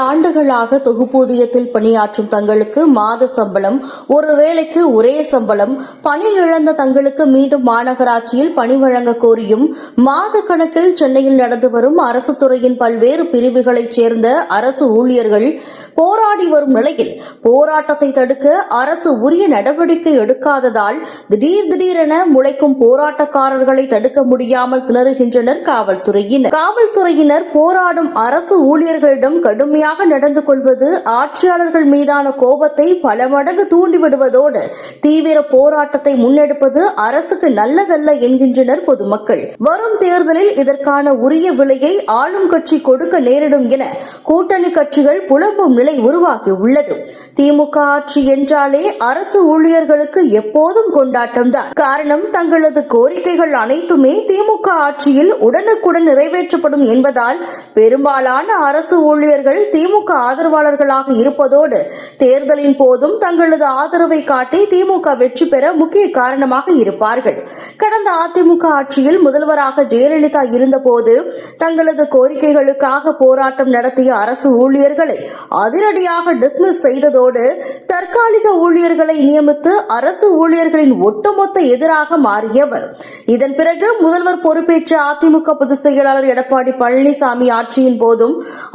ஆண்டுகளாக தொகுப்பூதியத்தில் பணியாற்றும் தங்களுக்கு மாத சம்பளம் ஒரு வேளைக்கு ஒரே சம்பளம் பணி இழந்த தங்களுக்கு மீண்டும் மாநகராட்சியில் பணி வழங்க கோரியும் மாத கணக்கில் சென்னையில் நடந்து வரும் அரசு துறையின் பல்வேறு பிரிவுகளைச் சேர்ந்த அரசு ஊழியர்கள் போராடி வரும் நிலையில் போராட்டத்தை தடுக்க அரசு உரிய நடவடிக்கை எடுக்காததால் திடீர் திடீரென முளைக்கும் போராட்டக்காரர்களை தடுக்க முடியாமல் திணறுகின்றனர் காவல்துறையினர். காவல்துறையினர் போராடும் அரசு ஊழியர்களிடம் கடுமையாக நடந்து கொள்வது ஆட்சியாளர்கள் மீதான கோபத்தை பல மடங்கு தூண்டிவிடுவதோடு தீவிர போராட்டத்தை முன்னெடுப்பது அரசுக்கு நல்லதல்ல என்கின்றனர் பொதுமக்கள். வரும் தேர்தலில் இதற்கான உரிய விலையை ஆளும் கட்சி கொடுக்க நேரிடும் என கூட்டணி கட்சிகள் புலம்பும் நிலை உருவாகியுள்ளது திமுக ஆட்சி என்றாலே அரசு ஊழியர்களுக்கு எப்போதும் கொண்டாட்டம்தான். காரணம் தங்களது கோரிக்கைகள் அனைத்துமே திமுக ஆட்சியில் உடனுக்குடன் நிறைவேற்றப்படும் என்பதால் பெரும்பாலான அரசு ஊழியர்கள் திமுக ஆதரவாளர்களாக இருப்பதோடு தேர்தலின் போதும் தங்களது ஆதரவை காட்டி திமுக வெற்றி பெற முக்கிய காரணமாக இருப்பார்கள். கடந்த அதிமுக ஆட்சியில் முதல்வராக ஜெயலலிதா இருந்தபோது தங்களது கோரிக்கைகளுக்காக போராட்டம் நடத்திய அரசு ஊழியர்களை அதிரடியாக டிஸ்மிஸ் செய்ததோடு தற்காலிக ஊழியர்களை நியமித்து அரசு ஊழியர்களின் ஒட்டுமொத்த எதிராக மாறியவர். இதன் பிறகு முதல்வர் பொறுப்பேற்ற அதிமுக பொதுச் செயலாளர் எடப்பாடி பழனிசாமி ஆட்சியின் போதும்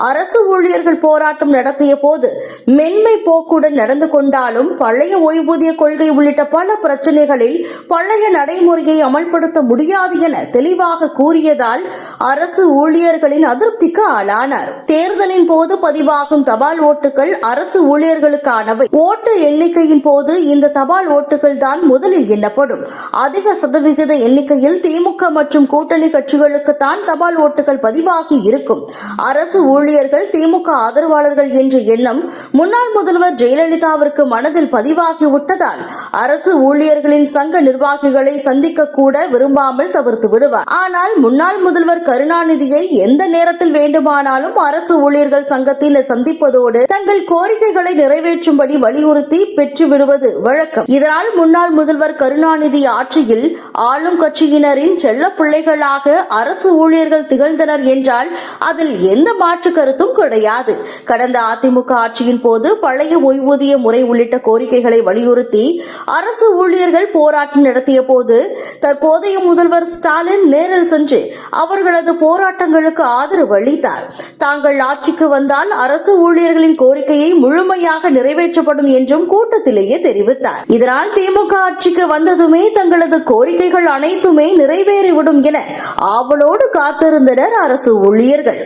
அரசு ஊழியர்கள் போராட்டம் நடத்திய போது மென்மை போக்குடன் நடந்து கொண்டாலும் பழைய ஓய்வூதிய கொள்கை உள்ளிட்ட பல பிரச்சனைகளில் பழைய நடைமுறையை அமல்படுத்த முடியாது என தெளிவாக கூறியதால் அரசு ஊழியர்களின் அதிருப்திக்கு ஆளானார். தேர்தலின் போது பதிவாகும் தபால் ஓட்டுகள் அரசு ஊழியர்களுக்கானவை. ஓட்டு எண்ணிக்கையின் போது இந்த தபால் ஓட்டுகள் தான் முதலில் எண்ணப்படும். அதிக சதவிகித எண்ணிக்கையில் திமுக மற்றும் கூட்டணி கட்சிகளுக்கு தான் தபால் ஓட்டுகள் பதிவாகி இருக்கும். அரசு ஊழியர்கள் திமுக ஆதரவாளர்கள் என்ற எண்ணம் முன்னாள் முதல்வர் ஜெயலலிதாவிற்கு மனதில் பதிவாகிவிட்டதால் அரசு ஊழியர்களின் சங்க நிர்வாகிகளை சந்திக்க கூட விரும்பாமல் தவிர்த்து விடுவார். ஆனால் முன்னாள் முதல்வர் கருணாநிதியை எந்த நேரத்தில் வேண்டுமானாலும் அரசு ஊழியர்கள் சங்கத்தினர் சந்திப்பதோடு தங்கள் கோரிக்கைகளை நிறைவேற்றும்படி வலியுறுத்தி பெற்று விடுவது வழக்கம். இதனால் முன்னாள் முதல்வர் கருணாநிதி ஆட்சியில் ஆளும் கட்சியினரின் செல்ல பிள்ளைகளாக அரசு ஊழியர்கள் திகழ்ந்தனர் என்றால் அதில் எந்த மாற்று கருத்தும் கிடையாது. கடந்த அதிமுக ஆட்சியின் போது பழைய ஓய்வூதிய முறை உள்ளிட்ட கோரிக்கைகளை வலியுறுத்தி அரசு ஊழியர்கள் போராட்டம் நடத்திய போது தற்போதைய முதல்வர் ஸ்டாலின் நேரில் சென்று அவர்களது போராட்டங்களுக்கு ஆதரவு அளித்தார். தாங்கள் ஆட்சிக்கு வந்தால் அரசு ஊழியர்களின் கோரிக்கையை முழுமையாக நிறைவேற்றப்படும் என்றும் கூட்டத்திலேயே தெரிவித்தார். இதனால் திமுக ஆட்சிக்கு வந்ததுமே தங்களது கோரிக்கைகள் அனைத்துமே நிறைவேறிவிடும் என ஆவலோடு காத்திருந்தனர் அரசு ஊழியர்கள்.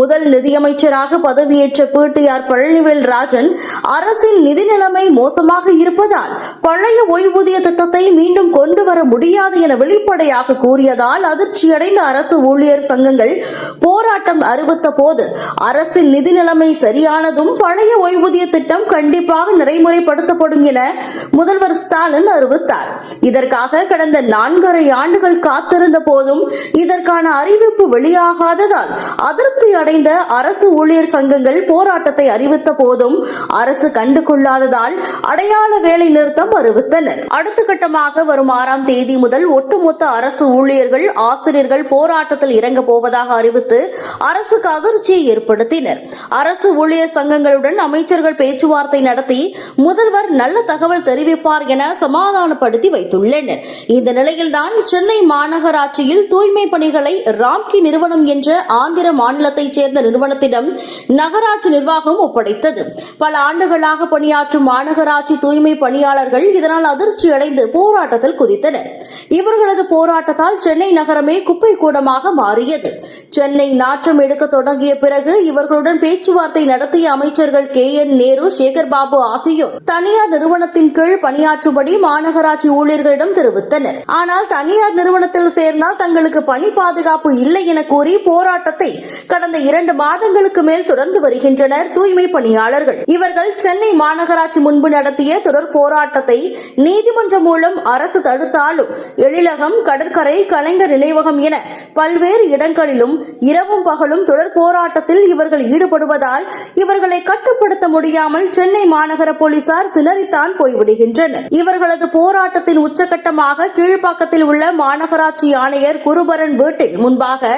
முதல் நிதியமைச்சராக பதவியேற்ற பிடிஆர் பழனிவேல் ராஜன் அரசின் நிதி நிலைமை மோசமாக இருப்பதால் பழைய ஓய்வூதிய திட்டத்தை மீண்டும் கொண்டு வர முடியாது என வெளிப்படையாக கூறியதால் அதிர்ச்சியடைந்த அரசு ஊழியர் சங்கங்கள் போராட்டம் அறிவித்த போது அரசின் நிதி நிலைமை சரியானதும் பழைய ஓய்வூதிய திட்டம் கண்டிப்பாக நடைமுறைப்படுத்தப்படும் என முதல்வர் ஸ்டாலின் அறிவித்தார். இதற்காக கடந்த நான்கரை ஆண்டுகள் காத்திருந்த போதும் இதற்கான அறிவிப்பு வெளியாகாததால் அதிருப்தி அடைந்த அரசு ஊழியர் சங்கங்கள் போராட்டத்தை அறிவித்த போதும் அரசு கண்டு கொள்ளாததால் அடையாள வேலை நிறுத்தம் அறிவித்தனர். அடுத்த கட்டமாக வரும் ஆறாம் தேதி முதல் ஒட்டுமொத்த அரசு ஊழியர்கள் ஆசிரியர்கள் போராட்டத்தில் இறங்க போவதாக அறிவித்த கொடுத்து அரசுக்கு அதிர்ச்சியை ஏற்படுத்தினர். அரசு ஊழியர் சங்கங்களுடன் அமைச்சர்கள் பேச்சுவார்த்தை நடத்தி முதல்வர் நல்ல தகவல் தெரிவிப்பார் என சமாதானப்படுத்தி வைத்துள்ளனர். இந்த நிலையில்தான் சென்னை மாநகராட்சியில் தூய்மை பணிகளை ராம்கி நிறுவனம் என்ற ஆந்திர மாநிலத்தைச் சேர்ந்த நிறுவனத்திடம் நகராட்சி நிர்வாகம் ஒப்படைத்தது. பல ஆண்டுகளாக பணியாற்றும் மாநகராட்சி தூய்மை பணியாளர்கள் இதனால் அதிர்ச்சியடைந்து போராட்டத்தில் குதித்தனர். இவர்களது போராட்டத்தால் சென்னை நகரமே குப்பை கூடமாக மாறியது. சென்னை சென்னை நாற்றம் எடுக்க தொடங்கிய பிறகு இவர்களுடன் பேச்சுவார்த்தை நடத்திய அமைச்சர்கள் கே என் நேரு சேகர் பாபு ஆகியோர் தனியார் நிறுவனத்தின் கீழ் பணியாற்றும்படி மாநகராட்சி ஊழியர்களிடம் தெரிவித்தனர். ஆனால் தனியார் நிறுவனத்தில் சேர்ந்தால் தங்களுக்கு பணி பாதுகாப்பு இல்லை என கூறி போராட்டத்தை கடந்த இரண்டு மாதங்களுக்கு மேல் தொடர்ந்து வருகின்றனர் தூய்மை பணியாளர்கள். இவர்கள் சென்னை மாநகராட்சி முன்பு நடத்திய தொடர் போராட்டத்தை நீதிமன்றம் மூலம் அரசு தடுத்தாலும் எழிலகம் கடற்கரை கலைஞர் நினைவகம் என பல்வேறு இடங்களிலும் இரவும் பகலும் தொடர் போராட்டத்தில் இவர்கள் ஈடுபடுவதால் இவர்களை கட்டுப்படுத்த முடியாமல் சென்னை மாநகர போலீசார் திணறித்தான் போய்விடுகின்றனர். இவர்களது போராட்டத்தின் உச்சகட்டமாக கீழ்ப்பாக்கத்தில் உள்ள மாநகராட்சி ஆணையர் குருபரன் வீட்டின் முன்பாக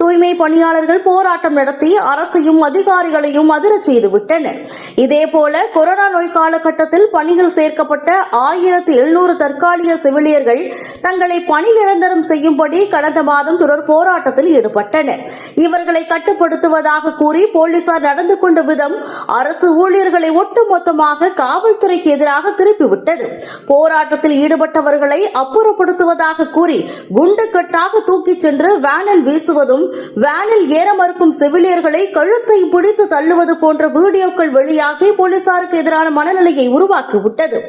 தூய்மை பணியாளர்கள் போராட்டம் நடத்தி அரசையும் அதிகாரிகளையும் அதிரச் செய்துவிட்டனர். இதேபோல கொரோனா நோய் காலகட்டத்தில் பணியில் சேர்க்கப்பட்ட ஆயிரத்தி எழுநூறு தற்காலிக செவிலியர்கள் தங்களை பணி நிரந்தரம் செய்யும்படி கடந்த மாதம் தொடர் போராட்டத்தில் ஈடுபட்டனர். இவர்களை கட்டுப்படுத்துவதாக கூறி போலீசார் நடந்து கொண்ட விதம் அரசு ஊழியர்களை ஒட்டுமொத்தமாக காவல்துறைக்கு எதிராக திருப்பிவிட்டது. போராட்டத்தில் ஈடுபட்டவர்களை அப்புறப்படுத்துவதாக கூறி குண்டு கட்டாக தூக்கிச் சென்று வேனில் வீசுவதும் வேனில் ஏற மறுக்கும் செவிலியர்களை கழுத்தை பிடித்து தள்ளுவது போன்ற வீடியோக்கள் வெளியாகி போலீசாருக்கு எதிரான மனநிலையை உருவாக்கிவிட்டது.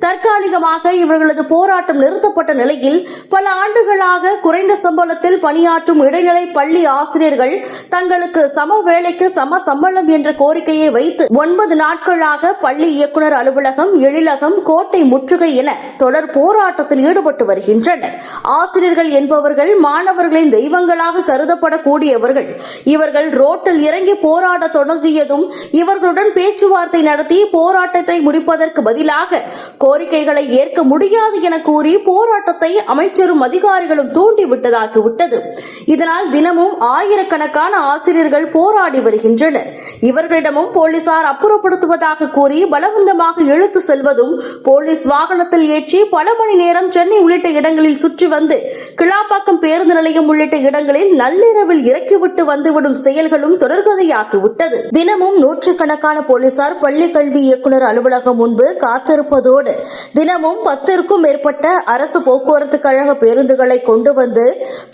தற்காலிகமாக இவர்களது போராட்டம் நிறுத்தப்பட்ட நிலையில் பல ஆண்டுகளாக குறைந்த சம்பளத்தில் பணியாற்றும் இடைநிலை பள்ளி ஆசிரியர்கள் தங்களுக்கு சம வேலைக்கு சம சம்பளம் என்ற கோரிக்கையை வைத்து ஒன்பது நாட்களாக பள்ளி இயக்குநர் அலுவலகம் எழிலகம் கோட்டை முற்றுகை என தொடர் போராட்டத்தில் ஈடுபட்டு வருகின்றனர். ஆசிரியர்கள் என்பவர்கள் மாணவர்களின் தெய்வங்களாக கருதப்படக்கூடியவர்கள். இவர்கள் ரோட்டில் இறங்கி போராட தொடங்கியதும் இவர்களுடன் பேச்சுவார்த்தை நடத்தி போராட்டத்தை முடிப்பதற்கு பதிலாக கோரிக்கைகளை ஏற்க முடியாது என கூறி போராட்டத்தை அமைச்சரும் அதிகாரிகளும் தூண்டிவிட்டதாகிவிட்டது இதனால் தினமும் ஆயிரக்கணக்கான ஆசிரியர்கள் போராடி வருகின்றனர். இவர்களிடமும் போலீசார் அப்புறப்படுத்துவதாக கூறி பலவந்தமாக இழுத்து செல்வதும் போலீஸ் வாகனத்தில் ஏற்றி பல மணி நேரம் சென்னை உள்ளிட்ட இடங்களில் சுற்றி வந்து கிளாப்பாக்கம் பேருந்து நிலையம் உள்ளிட்ட இடங்களில் நள்ளிரவில் இறக்கிவிட்டு வந்துவிடும் செயல்களும் தொடர்கதையாகிவிட்டது தினமும் நூற்றுக்கணக்கான போலீசார் பள்ளி கல்வி இயக்குநர் அலுவலகம் முன்பு காத்திருப்பதோடு தினமும் பத்திற்கும் மேற்பட்ட அரசு போக்குவரத்து கழக பேருந்துகளை கொண்டு வந்து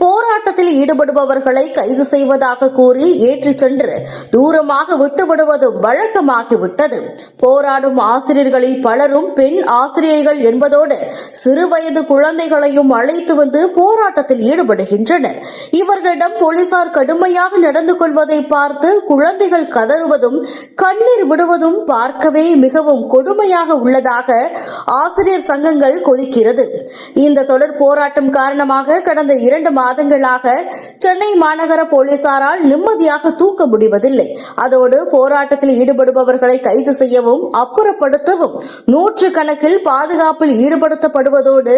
போராட்டத்தில் ஈடுபடுபவர்களை கைது செய்வதாக கூறி ஏற்றிச் சென்று தூரமாக விட்டுவிடுவது வழக்கமாகிவிட்டது. போராடும் ஆசிரியர்களில் பலரும் பெண் ஆசிரியர்கள் என்பதோடு சிறுவயது குழந்தைகளையும் அழைத்து வந்து போராட்டத்தில் ஈடுபடுகின்றனர். இவர்களிடம் போலீசார் கடுமையாக நடந்து கொள்வதை பார்த்து குழந்தைகள் கதறுவதும் கண்ணீர் விடுவதும் பார்க்கவே மிகவும் கொடுமையாக உள்ளதாக ஆசிரியர் சங்கங்கள் கொதிக்கிறது. இந்த தொடர் போராட்டம் காரணமாக கடந்த இரண்டு மாதங்களாக சென்னை மாநகர போலீசாரால் நிம்மதியாக தூக்க முடிவதில்லை. அதோடு போராட்டத்தில் ஈடுபடுபவர்களை கைது செய்யவும் அப்புறப்படுத்தவும் நூற்று கணக்கில் பாதுகாப்பில் ஈடுபடுத்தப்படுவதோடு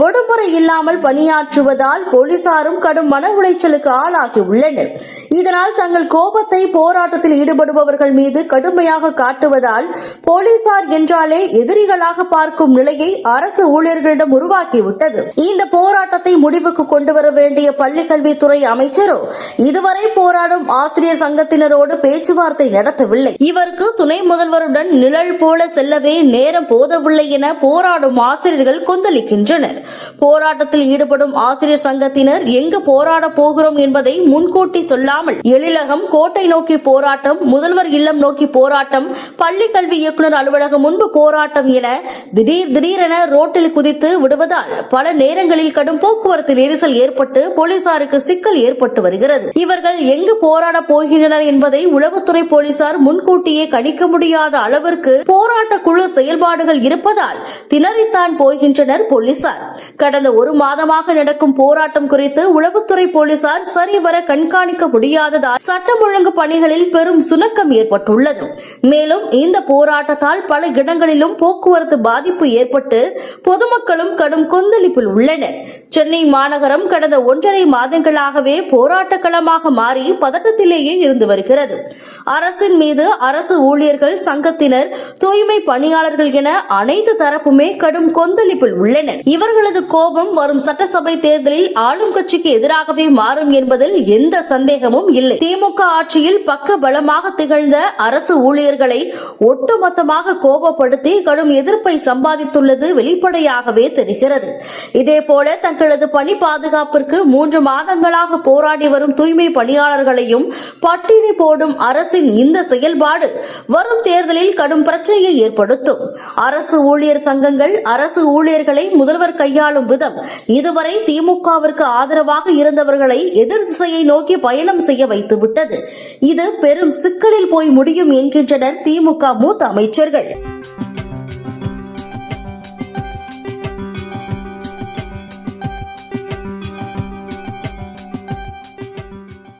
விடுமுறை இல்லாமல் பணியாற்றுவதால் போலீசாரும் கடும் மன உளைச்சலுக்கு ஆளாகி உள்ளனர். இதனால் தங்கள் கோபத்தை போராட்டத்தில் ஈடுபடுபவர்கள் மீது கடுமையாக காட்டுவதால் போலீசார் என்றாலே எதிரிகளாக பார்க்கும் நிலையை அரசு ஊழியர்களிடம் உருவாக்கிவிட்டது. இந்த போராட்டத்தை முடிவுக்கு கொண்டு வர வேண்டிய பள்ளிக்கல்வித்துறை அமைச்சரோ இதுவரை போராடும் ஆசிரியர் சங்கத்தினரோடு பேச்சுவார்த்தை நடத்தவில்லை. இவருக்கு துணை முதல்வருடன் நிழல் போல செல்லவே நேரம் போதவில்லை என போராடும் ஆசிரியர்கள் கொந்தளிக்கின்றனர். போராட்டத்தில் ஈடுபடும் ஆசிரியர் சங்கத்தினர் எங்கு போராட போகிறோம் என்பதை முன்கூட்டி சொல்லாமல் எழிலகம் கோட்டை நோக்கி போராட்டம் முதல்வர் இல்லம் நோக்கி போராட்டம் பள்ளி கல்வி இயக்குநர் அலுவலகம் முன்பு போராட்டம் என திடீர் திடீரென ரோட்டில் குதித்து விடுவதால் பல நேரங்களில் கடும் போக்குவரத்து நெரிசல் ஏற்பட்டு போலீசாருக்கு சிக்கல் ஏற்பட்டு வருகிறது. இவர்கள் எங்கு போராட போகின்றனர் என்பதை உளவுத்துறை போலீசார் முன்கூட்டியே கணிக்க முடியாத அளவிற்கு போராட்ட குழு செயல்பாடுகள் இருப்பதால் திணறித்தான் போகின்றனர் போலீசார். கடந்த ஒரு மாதமாக நடக்கும் போராட்டம் குறித்து உளவுத்துறை போலீசார் சரிவர கண்காணிக்க முடியாததால் சட்டம் ஒழுங்கு பணிகளில் பெரும் சுணக்கம் ஏற்பட்டுள்ளது. மேலும் இந்த போராட்டத்தால் பல இடங்களிலும் போக்குவரத்து பாதிப்பு ஏற்பட்டு பொதுமக்களும் கடும் கொந்தளிப்பில் உள்ளனர். சென்னை மாநகரம் கடந்த ஒன்றரை மாதங்களாகவே போராட்ட களமாக மாறி பதட்டத்திலேயே இருந்து வருகிறது. அரசின் மீது அரசு ஊழியர்கள் சங்கத்தினர் தூய்மை பணியாளர்கள் என அனைத்து தரப்புமே கடும் கொந்தளிப்பில் உள்ளனர். இவர்களது கோபம் வரும் சட்டசபை தேர்தலில் ஆளும் கட்சிக்கு எதிராகவே மாறும் என்பதில் எந்த சந்தேகமும் இல்லை. திமுக ஆட்சியில் பக்க பலமாக திகழ்ந்த அரசு ஊழியர்களை ஒட்டுமொத்தமாக கோபப்படுத்தி கடும் எதிர்ப்பை சம்பாதித்துள்ளது வெளிப்படையாகவே தெரிகிறது. இதேபோல தங்களது பணி பாதுகாப்பிற்கு மூன்று மாதங்களாக போராடி வரும் தூய்மை பணியாளர்களையும் பட்டினி போடும் அரசின் இந்த செயல்பாடு வரும் தேர்தலில் கடும் பிரச்சனையை ஏற்படுத்தும். அரசு ஊழியர் சங்கங்கள் அரசு ஊழியர்களை முதல்வர் கையாளும் விதம் இதுவரை திமுகவிற்கு ஆதரவாக இருந்தவர்களை எதிர் திசையை நோக்கி பயணம் செய்ய வைத்துவிட்டது. இது பெரும் சிக்கலில் போய் முடியும் என்கின்றனர் திமுக மூத்த அமைச்சர்கள்.